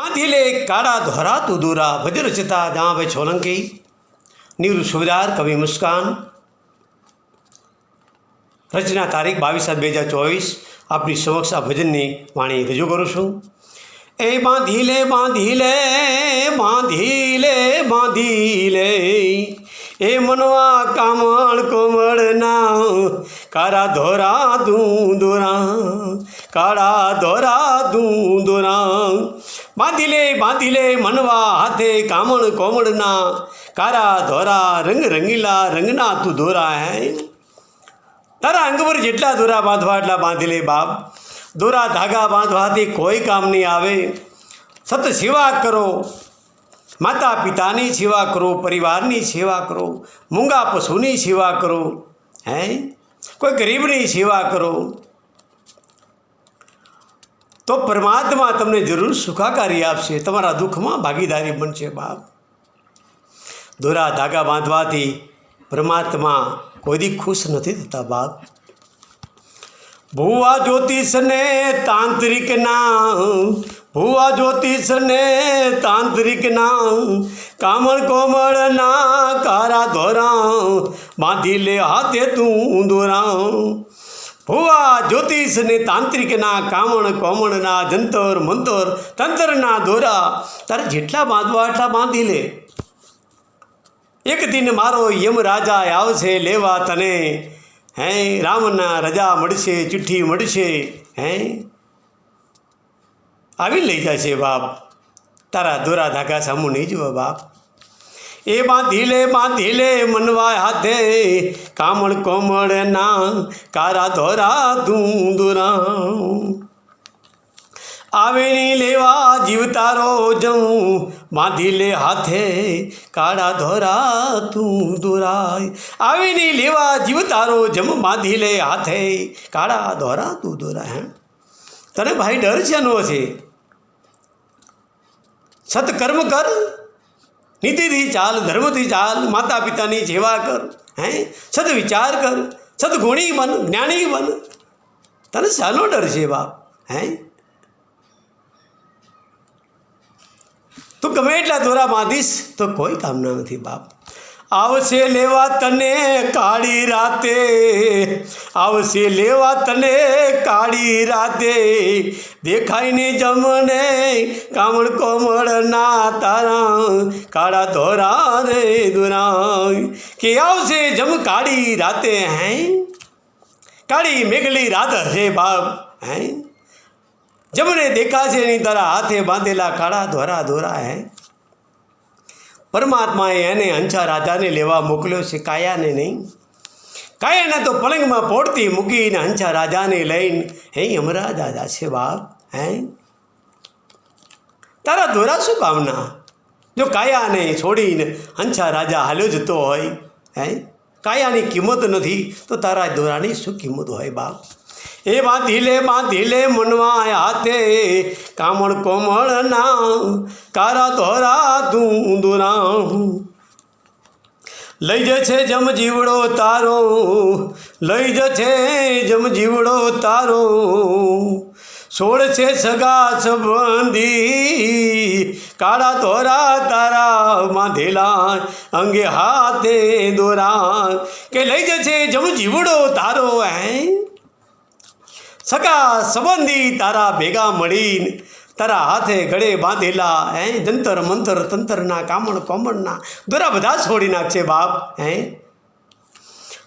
બાંધી લે કાળા ધોરા તું દોરા ભજન રચતા જાં સોલંકી નિવૃત્ત સુબેદાર કવિ મુસ્કાન. રચના તારીખ બાવીસ સાત બે હજાર ચોવીસ. આપની સમક્ષ આ ભજનની વાણી રજૂ કરું છું. એ બાંધી લે બાંધી લે બાંધી લે બાંધી લે એ મનવા કામળ કોમળ ના, કાળા ધોરા તું દોરા કાળા ધોરા તું દોરા બાંધી લે બાંધી લે મનવા હાથે કામણ કોમળના, કારા ધોરા રંગ રંગીલા રંગના તું દોરા હે. તારા અંગ પર જેટલા દોરા બાંધવા, એટલા બાંધી લે બાપ. દોરા ધાગા બાંધવાથી કોઈ કામ નહીં આવે. સત સેવા કરો. માતા પિતાની સેવા કરો, પરિવારની સેવા કરો, મૂંગા પશુની સેવા કરો, હે? કોઈ ગરીબની સેવા કરો. તો પરમાત્મા તમને જરૂર સુખાકારી આપશે. તમારા દુઃખમાં ભાગીદારી બનશે બાપ. દોરા ધાગા બાંધવાથી પરમાત્મા કોઈ દી ખુશ નથી થતા બાપ. ભુવા જ્યોતિષને તાંત્રિકના ભુવા જ્યોતિષને તાંત્રિકના કામળ કોમળના કારા ધોરા બાંધી લે હાથે તું દોરા ભુવા જ્યોતિષને તાંત્રિકના કામણ કોમણના જંતર મંતર, તંત્રના દોરા, તારે જેટલા બાંધવા એટલા બાંધી લે. એક દિન મારો યમ રાજા આવશે, લેવા તને, હે, રામના રજા મળશે, ચિઠ્ઠી મળશે, હે. આવી લઈ જશે બાપ. તારા દોરા ધાગા સામું નહીં જુઓ બાપ. એ બાંધી લે બાંધી લે મનવા હાથે. કામળ કોમળ ના, કારા ધોરા દોરા આવેણી લેવા જીવ તારો જઉં બાંધી લે હાથે, કાળા ધોરા તું દોરાય આવીની લેવા જીવ તારો જમ બાંધી લે હાથે, કાળા ધોરા તું દોરાય તને ભાઈ ડર છે નો છે? સત્કર્મ કર. નીતિથી ચાલ, ધર્મથી ચાલ માતા પિતાની સેવા કર, હે? સદ વિચાર કર, સદગુણી બન, જ્ઞાની બન. તને શાનો ડર છે બાપ, હે? તું ગમે એટલા દોરા બાંધીશ તો કોઈ કામના નથી બાપ. આવશે લેવા તને કાળી રાતે, આવશે લેવા તને કાળી રાતે. દેખાય ને જમને કામળ કોમળ ના તારા, કાળા ધોરા રે દોરા કે આવશે જમ કાળી રાતે, હે? કાળી મેઘલી રાત હશે બાપ, હે? જમણે દેખાશે નહીં તારા હાથે બાંધેલા કાળા ધોરા ધોરા, હે? પરમાત્માએ એને હંસા રાજાને લેવા મોકલ્યો છે, કાયાને નહીં. કાયાને તો પલંગમાં પોડતી મૂકીને હંસા રાજાને લઈને, હે અમરા દાદા છે બાપ હે? તારા ધોરા શું કામના જો કાયાને છોડીને હંસા રાજા હાલ્યો જતો હોય, હે? કાયાની કિંમત નથી, તો તારા દોરાની શું કિંમત હોય બાપ? એ બાંધી લે બાંધી મનવા હાથે કામળ કોમળ ના કારા ધોરા દોરા લઈ જશે જમ જીવડો તારો, લઈ જશે જમ જીવડો તારો. છોડ છે સગા સંબંધી, કાળા ધોરા તારા બાંધેલા, અંગે હાથે દોરા. કે લઈ જશે જમ જીવડો તારો હે સગા સંબંધી તારા ભેગા મળીને તારા હાથે ગળે બાંધેલા, હે? જંતર મંતર તંતરના, કામણ કોમણના, દોરા બધા છોડી નાખશે બાપ, હે?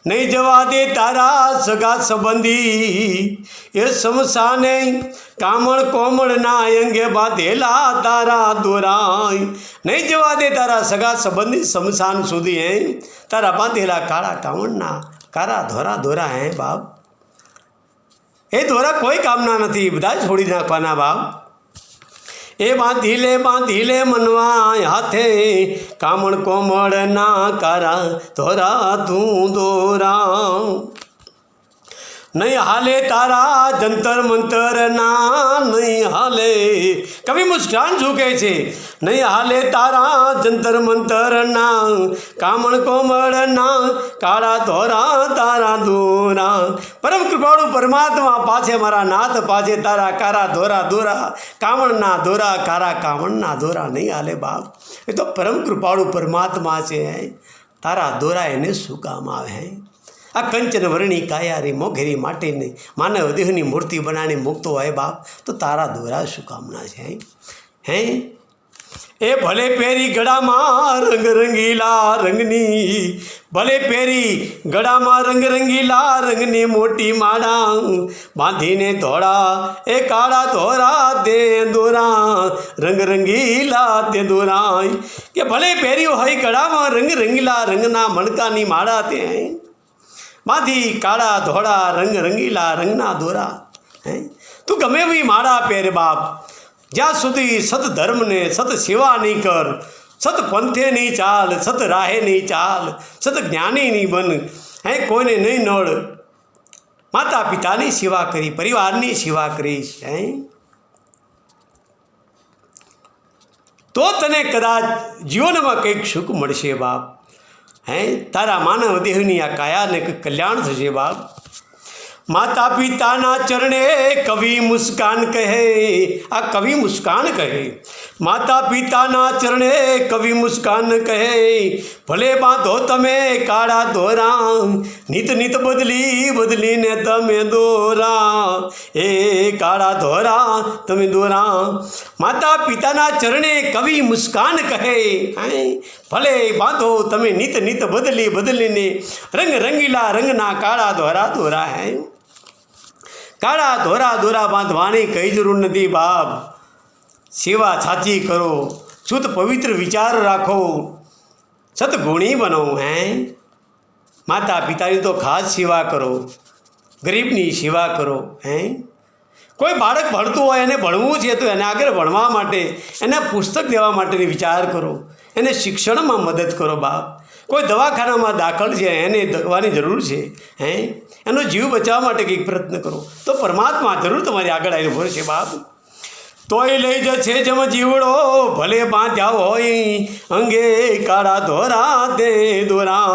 નહીં જવા દે તારા સગા સંબંધી. એ સમસાને કામણ કોમળના અંગે બાંધેલા તારા દોરાય નહીં જવા દે તારા સગા સંબંધી સમસાન સુધી, હે? તારા બાંધેલા કાળા કામણના કારા ધોરા ધોરા, હે બાપ? એ દોરા કોઈ કામના નથી. બધા છોડી નાખવાના બાપ. એ બાંધી લે બાંધી લે મનવા હાથે. કામણ કોમળ ના કારા, ધોરા તું દોરા નહીં હાલે તારા જંતર મંતર ના, નહીં હાલે. કવિ મુસ્કાન ઝૂકે છે? નહીં હાલે તારા જંતર મંતર ના, કામણ કોમળ ના, કાળા ધોરા તારા દોરા પરમ કૃપાળુ પરમાત્મા પાછે મારા નાથ, પાછે તારા કારા ધોરા દોરા કામણના ધોરા, કારા કામણના ધોરા નહીં હાલે બાપ. એ તો પરમ કૃપાળુ પરમાત્મા છે. તારા દોરા એને શું કામ આવે હે? આ કંચન વર્ણી કાયા રે મોઘેરી માટેને માનવ દેહની મૂર્તિ બનાવીને મૂકતો હોય બાપ, તો તારા દોરા શું કામના છે? હે? એ ભલે પહેરી ગળામાં રંગ રંગીલા રંગની, ભલે પહેરી ગળામાં રંગ રંગીલા રંગની મોટી માળા, બાંધીને ધોળા, એ કાળા ધોરા તે દોરા રંગ રંગીલા તે દોરાય કે ભલે પહેર્યું હોય ગળામાં રંગ રંગીલા રંગના મણકાની માળા તે, બાંધી કાળા ધોળા રંગ રંગીલા રંગના દોરા. હે? તું ગમે એવી માળા પહેર બાપ જ્યાં સુધી સત ધર્મને સત સેવા નહીં કર સત પંથે નહીં ચાલ સત રાહે નહીં ચાલ સત જ્ઞાની નહીં બન હે કોઈને નહીં નળ. માતા પિતાની સેવા કરી, પરિવારની સેવા કરીશ, હે? તો તને કદાચ જીવનમાં કંઈક સુખ મળશે બાપ, હે? તારા માનવ દેહની આ કાયાને કંઈક કલ્યાણ થશે બાપ. માતા પિતાના ચરણે કવિ મુસ્કાન કહે. આ કવિ મુસ્કાન કહે. માતા પિતાના ચરણે કવિ મુસ્કાન કહે. ભલે બાંધો તમે કાળા દોરા, નિત નિત બદલી બદલીને તમે દોરા. એ કાળા દોરા, તમે દોરા. માતા પિતાના ચરણે કવિ મુસ્કાન કહે. ભલે બાંધો તમે નિત નિત બદલી બદલીને, રંગ રંગીલા રંગના કાળા ધોરા ધોરા હે. કાળા ધોરા ધોરા બાંધવાની કઈ જરૂર નથી બાપ સેવા સાચી કરો, શુદ્ધ પવિત્ર વિચાર રાખો, સદગુણી બનો હે. માતા પિતાની તો ખાસ સેવા કરો, ગરીબની સેવા કરો હે. કોઈ બાળક ભણતું હોય એને ભણવું છે તો એને આગળ ભણવા માટે, એને પુસ્તક દેવા માટેની વિચાર કરો. એને શિક્ષણમાં મદદ કરો બાપ. કોઈ દવાખાનામાં દાખલ છે, એને દવાની જરૂર છે, હે? એનો જીવ બચાવવા માટે કંઈક પ્રયત્ન કરો. તો પરમાત્મા જરૂર તમારી આગળ આવીને છે બાપ. તોય લઈ જશે જમ જીવડો, ભલે બાંધ્યા હોય, અંગે કાળા ધોરા દે દોરા.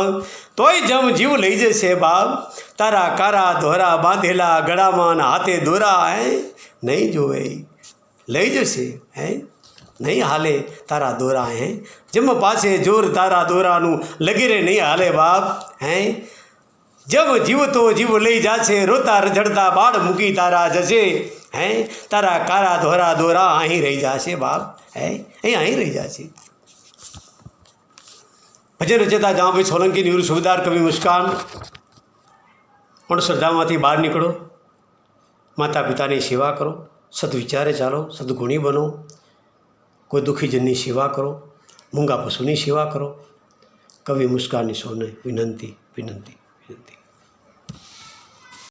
તોય જમ જીવ લઈ જશે બાપ, તારા કારા ધોરા બાંધેલા ગળામાં હાથે દોરા, હે? નહીં જોવે. લઈ જશે, હે? નહીં હાલે તારા દોરા, હે? જમ પાસે જોર તારા દોરાનું લગીરે નહીં હાલે બાપ, હે? જબ જીવતો જીવ લઈ જાશે, રોતા રજડતા બાળ મૂકી તારા જશે, હે? તારા કારા ધોરા દોરા અહીં રહી જશે બાપ, હે? અહીં અહીં રહી જશે. ભજન રચતા જામાભાઈ સોલંકી નિવૃત્ત સુબેદાર કવિ મુસ્કાન. પણ શ્રદ્ધામાંથી બહાર નીકળો. માતા પિતાની સેવા કરો. સદવિચારે ચાલો. સદગુણી બનો. કોઈ દુઃખીજનની સેવા કરો મૂંગા પશુની સેવા કરો. કવિ મુસ્કાની સૌને વિનંતી વિનંતી.